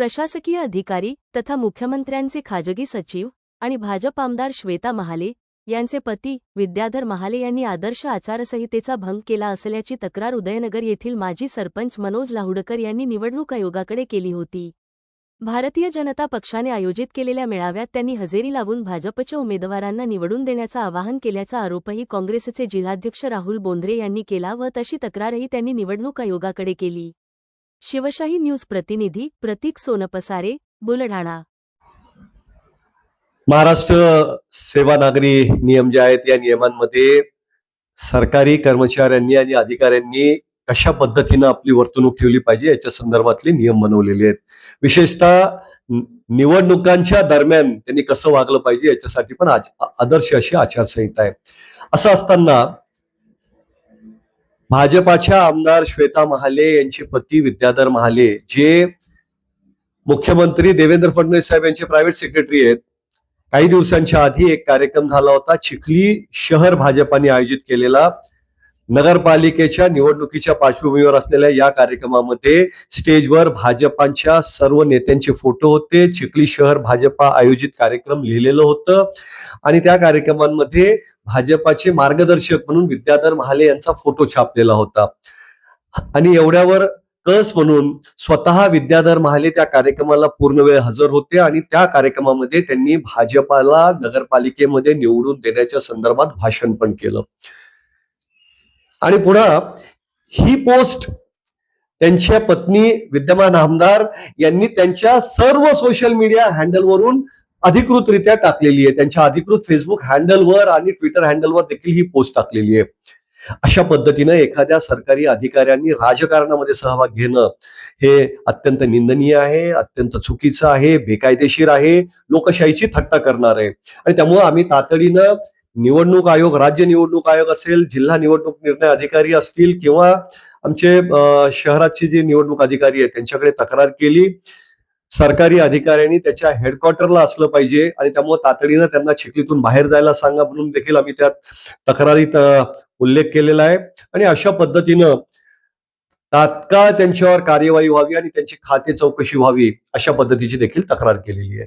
प्रशासकीय अधिकारी तथा मुख्यमंत्र्यांचे खाजगी सचिव आणि भाजप आमदार श्वेता महाले यांचे पती विद्याधर महाले यांनी आदर्श आचारसंहितेचा भंग केला असल्याची तक्रार उदयनगर येथील माजी सरपंच मनोज लाहुडकर यांनी निवडणूक आयोगाकडे केली होती. भारतीय जनता पक्षाने आयोजित केलेल्या मेळाव्यात त्यांनी हजेरी लावून भाजपच्या उमेदवारांना निवडून देण्याचं आवाहन केल्याचा आरोपही काँग्रेसचे जिल्हाध्यक्ष राहुल बोंद्रे यांनी केला व तशी तक्रारही त्यांनी निवडणूक आयोगाकडे केली. शिवशाही न्यूज प्रतिनिधी प्रतीक सोनपसारे बुलढाणा. महाराष्ट्र सेवा नागरी नियम जे आहेत या नियमांमध्ये सरकारी कर्मचाऱ्यांनी आणि अधिकाऱ्यांनी कशा पद्धतीनं आपली वर्तणूक ठेवली पाहिजे याच्या संदर्भातले नियम बनवलेले आहेत. विशेषतः निवडणुकांच्या दरम्यान त्यांनी कसं वागलं पाहिजे याच्यासाठी पण आदर्श अशी आचारसंहिता आहे. असं असताना भाजपाच्या आमदार श्वेता महाले यांचे पती विद्याधर महाले जे मुख्यमंत्री देवेंद्र फडणवीस साहेब यांचे प्रायव्हेट सेक्रेटरी आहेत. काही दिवसांच्या आधी एक कार्यक्रम झाला होता चिखली शहर भाजपाने आयोजित केलेला. नगरपालिकेच्या निवडणुकीच्या पार्श्वभूमीवर असलेल्या या कार्यक्रमामध्ये स्टेजवर भाजपांच्या सर्व नेत्यांचे फोटो होते. चिखली शहर भाजपा आयोजित कार्यक्रम लिहिलेलं होतं. आणि त्या कार्यक्रमांमध्ये भाजपाचे मार्गदर्शक म्हणून विद्याधर महाले यांचा फोटो छापलेला होता. आणि एवढ्यावर कस म्हणून स्वतः विद्याधर महाले त्या कार्यक्रमाला पूर्ण वेळ हजर होते आणि त्या कार्यक्रमामध्ये त्यांनी भाजपाला नगरपालिकेमध्ये निवडून देण्याच्या संदर्भात भाषण पण केलं. आणि पुन्हा ही पोस्ट त्यांच्या पत्नी विद्यमान आमदार यांनी त्यांच्या सर्व सोशल मीडिया हँडलवरून अधिकृतरित्या टाकलेली आहे. त्यांच्या अधिकृत फेसबुक हँडलवर आणि ट्विटर हँडलवर देखील ही पोस्ट टाकलेली आहे. अशा पद्धतीनं एखाद्या सरकारी अधिकाऱ्यांनी राजकारणामध्ये सहभाग घेणं हे अत्यंत निंदनीय आहे अत्यंत चुकीचं आहे बेकायदेशीर आहे लोकशाहीची थट्टा करणार आहे. आणि त्यामुळे आम्ही तातडीनं निवडणूक आयोग राज्य निवडणूक आयोग असेल जिल्हा निवडणूक निर्णय अधिकारी असतील किंवा आमचे शहराचे जे निवडणूक अधिकारी आहेत त्यांच्याकडे तक्रार केली सरकारी अधिकाऱ्यांनी त्याच्या हेडक्वार्टरला असलं पाहिजे आणि त्यामुळे तातडीनं त्यांना चिखलीतून बाहेर जायला सांगा म्हणून देखील आम्ही त्यात तक्रारीत उल्लेख केलेला आहे. आणि अशा पद्धतीनं तात्काळ त्यांच्यावर कार्यवाही व्हावी आणि त्यांची खाते चौकशी व्हावी अशा पद्धतीची देखील तक्रार केलेली आहे.